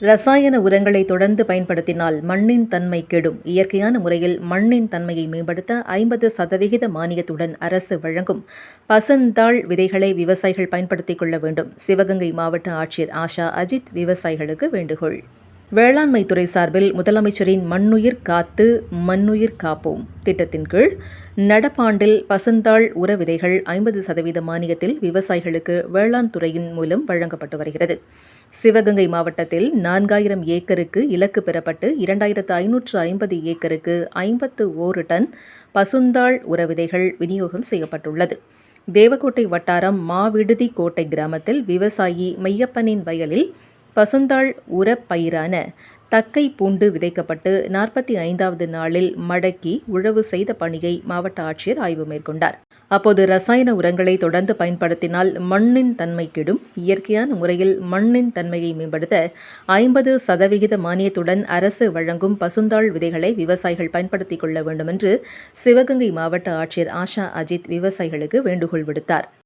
ரசாயன உரங்களை தொடர்ந்து பயன்படுத்தினால் மண்ணின் தன்மை கெடும். இயற்கையான முறையில் மண்ணின் தன்மையை மேம்படுத்த ஐம்பது சதவிகித மானியத்துடன் அரசு வழங்கும் பசந்தாள் விதைகளை விவசாயிகள் பயன்படுத்திக் கொள்ள வேண்டும். சிவகங்கை மாவட்ட ஆட்சியர் ஆஷா அஜித் விவசாயிகளுக்கு வேண்டுகோள். வேளாண்மை துறை சார்பில் முதலமைச்சரின் மண்ணுயிர் காத்து மண்ணுயிர் காப்போம். திட்டத்தின் கீழ் நடப்பாண்டில் பசந்தாள் உர விதைகள் ஐம்பது சதவீத மானியத்தில் விவசாயிகளுக்கு வேளாண் துறையின் மூலம் வழங்கப்பட்டு வருகிறது. சிவகங்கை மாவட்டத்தில் நான்காயிரம் ஏக்கருக்கு இலக்கு பெறப்பட்டு இரண்டாயிரத்து ஐநூற்று ஐம்பது ஏக்கருக்கு ஐம்பத்து ஓரு டன் பசுந்தாள் உர விதைகள் விநியோகம் செய்யப்பட்டுள்ளது. தேவக்கோட்டை வட்டாரம் மாவிடுதி கோட்டை கிராமத்தில் விவசாயி மையப்பனின் வயலில் பசுந்தாள் உரப்பயிரான தக்கை பூண்டு விதைக்கப்பட்டு நாற்பத்தி ஐந்தாவது நாளில் மடக்கி உழவு செய்த பணியை மாவட்ட ஆட்சியர் ஆய்வு மேற்கொண்டார். அப்போது ரசாயன உரங்களை தொடர்ந்து பயன்படுத்தினால் மண்ணின் தன்மை கெடும். இயற்கையான முறையில் மண்ணின் தன்மையை மேம்படுத்த ஐம்பது சதவிகித மானியத்துடன் அரசு வழங்கும் பசுந்தாள் விதைகளை விவசாயிகள் பயன்படுத்திக் கொள்ள வேண்டும் என்று சிவகங்கை மாவட்ட ஆட்சியர் ஆஷா அஜித் விவசாயிகளுக்கு வேண்டுகோள் விடுத்தார்.